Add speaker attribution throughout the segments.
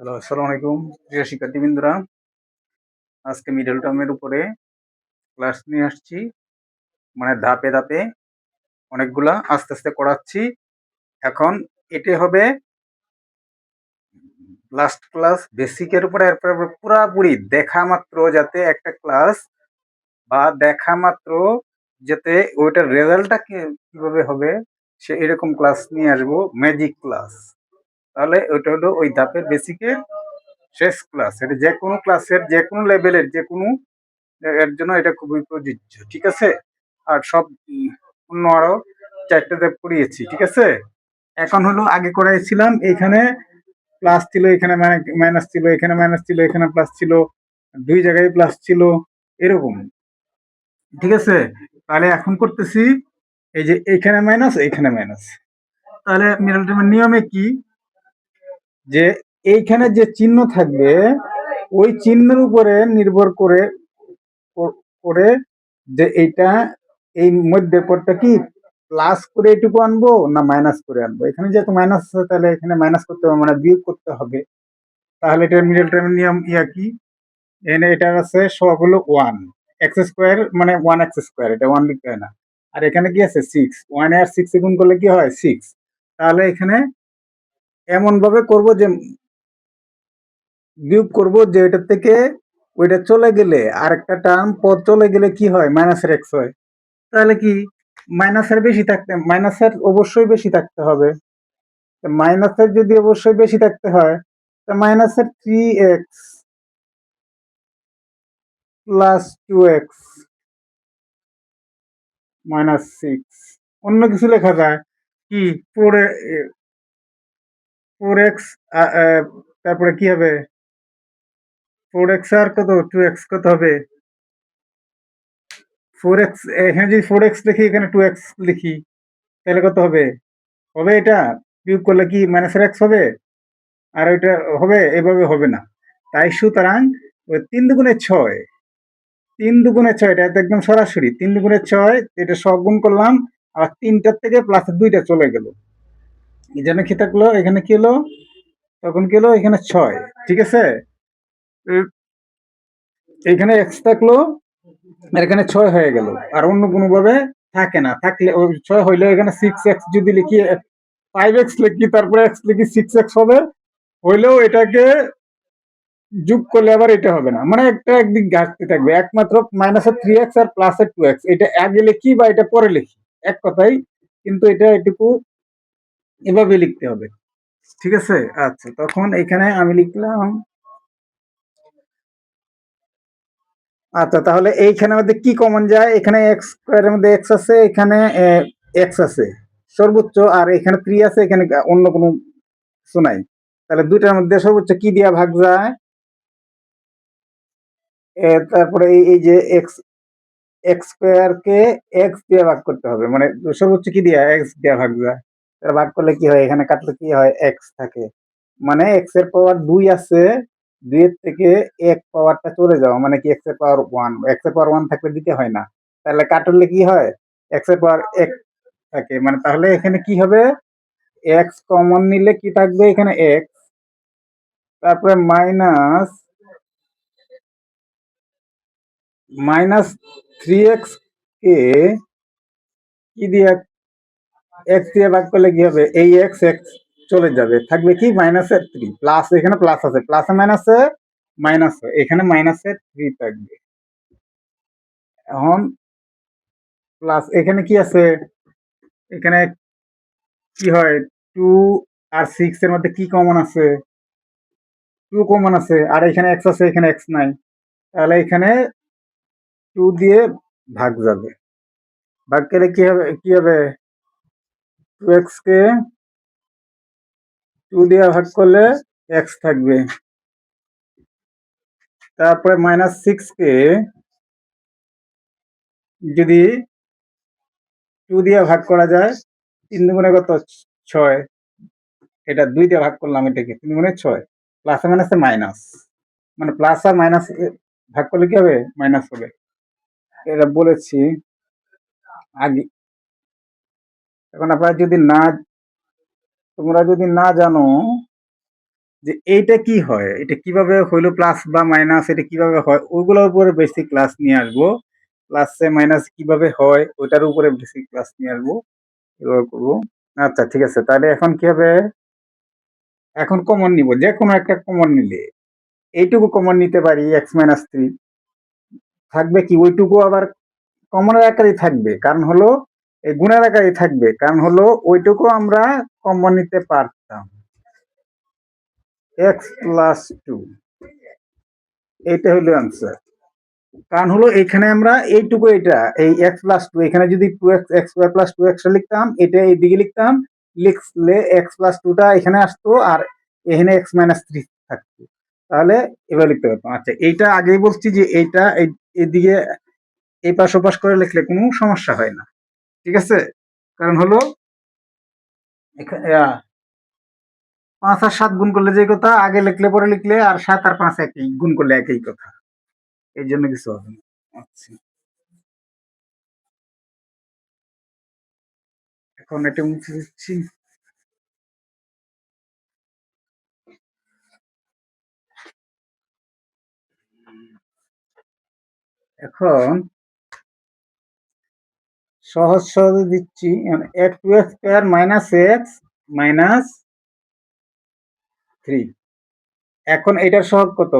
Speaker 1: Hello আসসালামু আলাইকুম প্রিয় শিক্ষার্থীবৃন্দরা, আজকে মিডল টার্মের উপরে ক্লাস নিয়ে আসছি। মানে ধাপে ধাপে অনেকগুলা আস্তে আস্তে করাচ্ছি। এখন এটি হবে লাস্ট ক্লাস বেসিকের উপরে, এরপরে পুরাপুরি দেখা মাত্র যাতে একটা ক্লাস বা দেখা মাত্র যাতে ওইটার রেজাল্টটা কীভাবে হবে, সে এরকম ক্লাস নিয়ে আসব ম্যাজিক ক্লাস তাহলে ওইটা হলো ওই ধাপের বেসিকের শেষ ক্লাস এটা যে কোনো ক্লাসের যে কোনো লেভেলের যে কোনো এর জন্য এটা খুবই প্রযোজ্য, ঠিক আছে? আর সব অন্য আরও চারটে ধাপ পড়িয়েছি ঠিক আছে? এখন হলো আগে করাইছিলাম এখানে প্লাস ছিল, এখানে মাইনাস ছিল, এখানে মাইনাস ছিল, এখানে প্লাস ছিল, দুই জায়গায় প্লাস ছিল, এরকম, ঠিক আছে? তাহলে এখন করতেছি, এই যে এখানে মাইনাস এখানে মাইনাস তাহলে মিডল টার্মের নিয়মে কি? যে এইখানে যে চিহ্ন থাকবে, ওই চিহ্নের উপরে নির্ভর করে করে যে এইটা, এই মধ্যে পদটা কি? প্লাস করে এটুকু আনব না মাইনাস করে আনব? এখানে যেহেতু মাইনাস আছে, তাহলে এখানে মাইনাস করতে হবে মানে বিয়োগ করতে হবে। তাহলে এটা মিডল টার্মের নিয়ম ইয়া কি? এখানে এটা আছে সব হলো ওয়ান এক্স স্কোয়ার মানে ওয়ান এক্স স্কোয়ার এটা ওয়ান লিখতে হয় না। আর এখানে কি আছে? সিক্স ওয়ান আর সিক্স গুণ করলে কি হয়? সিক্স তাহলে এখানে এমন ভাবে করব যে বিয়োগ করব যে ওইটার থেকে ওইটা চলে গেলে আরেকটা টার্ম পদ চলে গেলে কি হয়? মাইনাসের এক্স হয়। তাহলে কি? মাইনাসের বেশি থাকতে মাইনাসের অবশ্যই বেশি থাকতে হবে। মাইনাসের যদি অবশ্যই বেশি থাকতে হয়, তা মাইনাসের three x plus two x minus six অন্য কিছু লেখা যায় কি? ফোর ফোর এক্স তারপরে কি হবে? ফোর এক্স আর কত? টু এক্স কত হবে? ফোর এক্স এখানে যদি ফোর এক্স লিখি, এখানে টু এক্স লিখি, তাহলে কত হবে? হবে এটা? বিয়োগ করলে কি মাইনাসের এক্স হবে? আর ওইটা হবে? এভাবে হবে না। তাই সুতরাং ওই তিন দুগুণে ছয়, তিন দুগুণে ছয়, এটা একদম সরাসরি, তিন দুগুণে ছয়, এটা সব গুণ করলাম আর তিনটার থেকে প্লাস দুইটা চলে গেল। জন্য কি থাকল? এখানে কি হলো? তখন কি হলো? এখানে ছয়, ঠিক আছে? এখানে এক্স থাকল এখানে ছয় হয়ে গেল। আর অন্য কোনো ভাবে থাকে না। থাকলে ছয় হইলে এখানে সিক্স এক্স যদি লিখি ফাইভ এক্স লিখি, তারপরে এক্স লিখি সিক্স এক্স হবে, হইলেও এটাকে যোগ করলে আবার এটা হবে না। মানে একটা একদিক ঘাটতি থাকবে। একমাত্র মাইনাসের থ্রি এক্স আর প্লাস প্লাসের টু এক্স এটা আগে লিখি বা এটা পরে লিখি। এক কথাই কিন্তু এটা এটুকু এভাবে লিখতে হবে। ঠিক আছে? আচ্ছা তখন এখানে আমি লিখলাম। আচ্ছা তাহলে এইখানে মধ্যে কি কমন যায়? এখানে এক্স স্কোয়ারের মধ্যে এক্স আছে, এখানে এক্স আছে। সর্বোচ্চ, আর এখানে থ্রি আছে, এখানে অন্য কোনো কিছু নাই। তাহলে দুইটার মধ্যে সর্বোচ্চ কি দিয়া ভাগ যায়? তারপরে এই যে এক্স এক্স স্কোয়ার কে এক্স দিয়ে ভাগ করতে হবে। মানে সর্বোচ্চ কি দিয়া? এক্স দিয়ে ভাগ যায়। ভাগ করলে কি হয়? এখানে কাটলে কি হয়? এক্স থাকে। মানে এক্সের পাওয়ার দুই আছে দুইয়ের থেকে এক পাওয়ারটা চলে যাওয়া। মানে কি এক্সের পাওয়ার ওয়ান এক্সের পাওয়ার ওয়ান থাকলে দিতে হয় না। তাহলে কাটলে কি হয়? এক্সের পাওয়ার এক থাকে। মানে তাহলে এখানে কি হবে? এক্স কমন নিলে কি থাকবে? এখানে এক্স তারপরে মাইনাস মাইনাস থ্রি এক্স কে কি দিয়ে এক্স দিয়ে ভাগ করলে কি হবে? এই এক্স এক্স চলে যাবে। থাকবে কি? মাইনাসের থ্রি প্লাস এখানে প্লাস আছে। প্লাসে মাইনাসে মাইনাস এখানে মাইনাসের থ্রি থাকবে। এখন প্লাস এখানে কি আছে? এখানে কি হয়? টু আর সিক্স এর মধ্যে কি কমন আছে? টু কমন আছে। আর এখানে এক্স আছে, এখানে এক্স নাই। তাহলে এখানে টু দিয়ে ভাগ যাবে। ভাগ করলে কি হবে? কি হবে? টু এক্স কে টু দিয়ে ভাগ করলে এক্স থাকবে। তারপরে মাইনাস সিক্স কে যদি টু দিয়ে ভাগ করা যায়, তিন দুগুণে কত? ছয়। এটা দুই দিয়ে ভাগ করলাম এটাকে, তিন গুণে ছয়। প্লাসে মাইনাসে মাইনাস মানে প্লাস আর মাইনাস ভাগ করলে কি হবে? মাইনাস হবে। এটা বলেছি আগে এখন আপনারা যদি না, তোমরা যদি না জানো যে এইটা কি হয়, এটা কীভাবে হইল প্লাস বা মাইনাস এটা কীভাবে হয়, ওইগুলোর উপরে বেসিক ক্লাস নিয়ে আসব। প্লাসে মাইনাস কীভাবে হয়, ওইটার উপরে বেসিক ক্লাস নিয়ে আসব। এভাবে করব। আচ্ছা ঠিক আছে, তাহলে এখন কি হবে? এখন কমন নিব যে কোনো একটা কমন নিলে। এইটুকু কমন নিতে পারি এক্স মাইনাস থাকবে কি? ওইটুকু আবার কমনের আকারেই থাকবে। কারণ হলো এই গুণের আকারেই থাকবে, কারণ হলো ওইটুকু আমরা কমন নিতে পারতাম। এক্স প্লাস টু এইটা হলো আনসার কারণ হলো এখানে আমরা এইটুকু এটা এই এক্স প্লাস টু এখানে যদি two x x plus two x লিখতাম, এটা এই দিকে লিখতাম, লিখলে এক্স প্লাস টুটা এখানে আসতো আর এখানে এক্স মাইনাস থ্রি থাকতো। তাহলে এবার লিখতে পারতাম। আচ্ছা এইটা আগেই বলছি যে এইটা এই এদিকে এই পাশ ওপাশ করে লিখলে কোনো সমস্যা হয় না। ঠিক আছে? কারণ হলো পাঁচ আর সাত গুণ করলে যে কথা, আগে লিখলে, পরে লিখলে, আর সাত আর পাঁচ একই, গুণ করলে একই কথা। এই জন্য কিছু হবে না। আচ্ছা। এখন এটা মুছে দিচ্ছি। এখন সহজ সহজে দিচ্ছি। Two x square minus x minus three এখন এটার সহগ কত?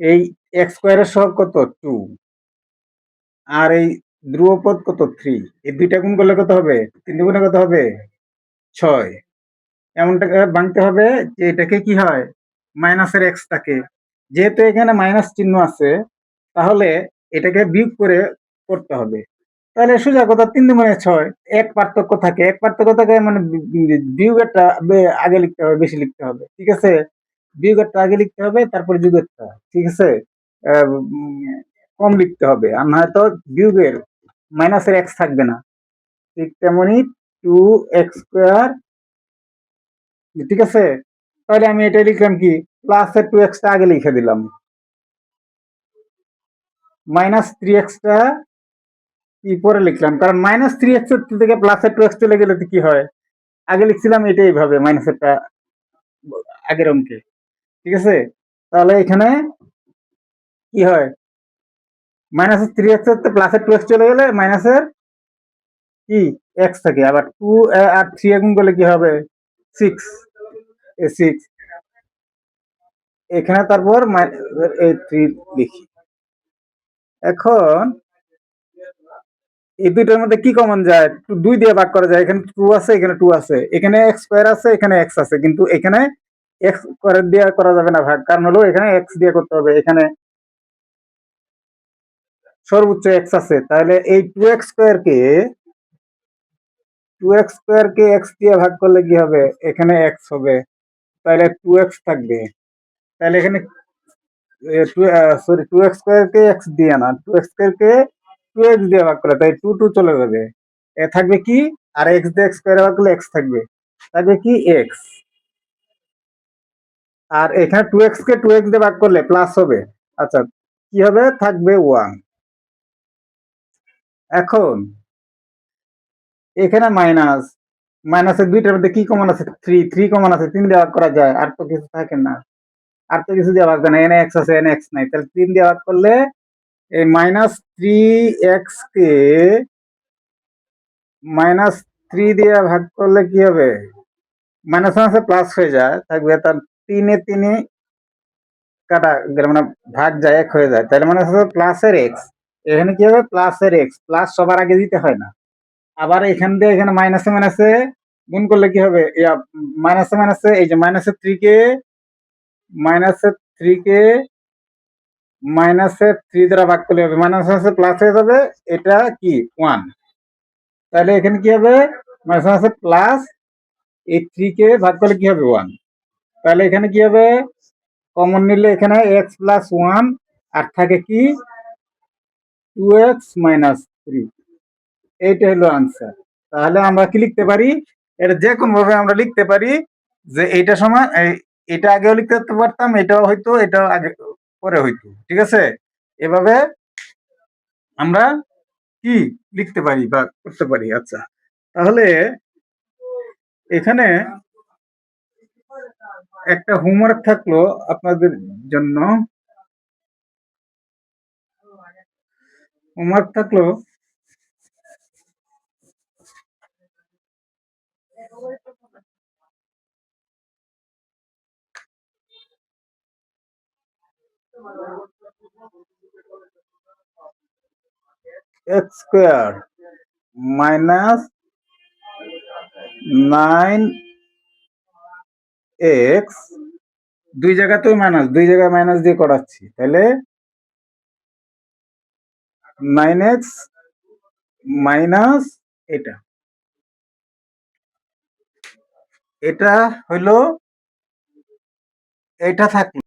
Speaker 1: এই এক্স স্কোয়ারের সহগ কত? টু আর এই ধ্রুবপদ কত? থ্রি এই দুইটা গুণ করলে কত হবে? তিন গুণে কত হবে? ছয়। এমনটাকে ভাঙতে হবে যে এটাকে কি হয়? মাইনাসের এক্স থাকে। যেহেতু এখানে মাইনাস চিহ্ন আছে, তাহলে এটাকে বিয়োগ করে করতে হবে। তাহলে সোজা কথা, তিন দুগুণে ছয়, এক পার্থক্য থাকে। এক পার্থক্য থাকে মানে বিয়োগেরটা আগে লিখতে হবে, বেশি লিখতে হবে, ঠিক আছে? বিয়োগেরটা আগে লিখতে হবে, তারপরে যুগেরটা, ঠিক আছে? কম লিখতে হবে, আর নয়তো বিয়োগের মাইনাসের এক্স থাকবে না। ঠিক তেমনি টু এক্স স্কোয়ার ঠিক আছে? তাহলে আমি এটা লিখলাম কি? প্লাসের টু এক্সটা আগে লিখে দিলাম। মাইনাস থ্রি এক্সটা পরে লিখলাম? কারণ মাইনাস থ্রি এক্স থেকে প্লাসের টু এক্স চলে গেলে কি হয়? আগে লিখছিলাম এটা এইভাবে মাইনাসেরটা আগের অঙ্কে। ঠিক আছে? তাহলে এখানে কি হয়? মাইনাসের থ্রি এক্স প্লাসের টু এক্স চলে গেলে মাইনাসের কি? এক্স থাকে। আবার টু আর থ্রি গুণ করলে কি হবে? সিক্স সিক্স এখানে তারপর থ্রি লিখি। এখন এই দুইটার মধ্যে কি কমন যায়? দুই দিয়ে ভাগ করা যায়। এখানে টু আছে, এখানে টু আছে। এখানে এক্স স্কোয়ার আছে, এখানে এক্স আছে। কিন্তু এখানে এক্স স্কোয়ার দিয়ে করা যাবে না ভাগ। কারণ হলো এখানে এক্স দিয়ে করতে হবে। এখানে সর্বোচ্চ এক্স আছে। তাহলে এই টু এক্স স্কোয়ার কে টু এক্স স্কোয়ার কে এক্স দিয়ে ভাগ করলে কি হবে? এখানে এক্স হবে। তাহলে টু এক্স থাকবে। তাহলে এখানে সরি টু এক্স স্কোয়ার কে এক্স দিয়ে না। টু এক্স স্কোয়ার কে টু এক্স দিয়ে ভাগ করলে তাই টু টু চলে যাবে। এ থাকবে কি? আর এক্স দিয়ে এক্স স্কোয়ারে ভাগ করলে এক্স থাকবে। থাকবে কি? এক্স আর এখানে টু এক্স কে টু এক্স দিয়ে ভাগ করলে প্লাস হবে। আচ্ছা কি হবে? থাকবে ওয়ান এখন, এখানে মাইনাস মাইনাসের দুইটার মধ্যে কি কমন আছে? থ্রি থ্রি কমন আছে, তিন দিয়ে ভাগ করা যায়। আর তো কিছু থাকে না। আর তো কিছু দিয়ে ভাগ যায় না এন এক্স আছে এন এক্স নাই। তাহলে তিন দিয়ে ভাগ করলে এই মাইনাস থ্রি এক্স কে মাইনাস থ্রি দিয়ে ভাগ করলে কি হবে? মাইনাস মাইনাসে প্লাস হয়ে যায়। থাকবে তার তিনে তিনে কাটা মানে ভাগ যায়, এক হয়ে যায়। তাহলে মানে হচ্ছে প্লাসের এক্স এখানে কি হবে? প্লাসের এক্স প্লাস সবার আগে দিতে হয় না। আবার এখান দিয়ে এখানে মাইনাসে মাইনাসে গুণ করলে কি হবে? মাইনাসে মাইনাসে এই যে মাইনাসে থ্রি কে মাইনাসে থ্রি কে মাইনাসে থ্রি দ্বারা ভাগ করলে হবে। মাইনাস মাইনাসে প্লাস হয়ে যাবে, এটা কি? ওয়ান তাহলে এখানে কি হবে? মাইনাস মাইনাসে প্লাস এই থ্রি কে ভাগ করলে কি হবে? ওয়ান তাহলে এখানে কি হবে? কমন নিলে এখানে এক্স প্লাস ওয়ান আর থাকে কি? টু এক্স মাইনাস থ্রি এইটা হলো আনসার তাহলে আমরা কি লিখতে পারি? এটা যে ভাবে আমরা লিখতে পারি যে এইটা সমান এই- এটা আগেও লিখতে পারতাম, এটাও হয়তো, এটাও আগে পরে হইতো, ঠিক আছে? এভাবে আমরা কি লিখতে পারি বা করতে পারি? আচ্ছা তাহলে এখানে একটা হোমওয়ার্ক থাকল আপনাদের জন্য। হোমওয়ার্ক থাকল x square minus nine x, দুই জায়গাতেই মাইনাস, দুই জায়গায় মাইনাস দিয়ে করাচ্ছি। তাহলে নাইন এক্স মাইনাস এটা। এটা হইল, এটা থাকল।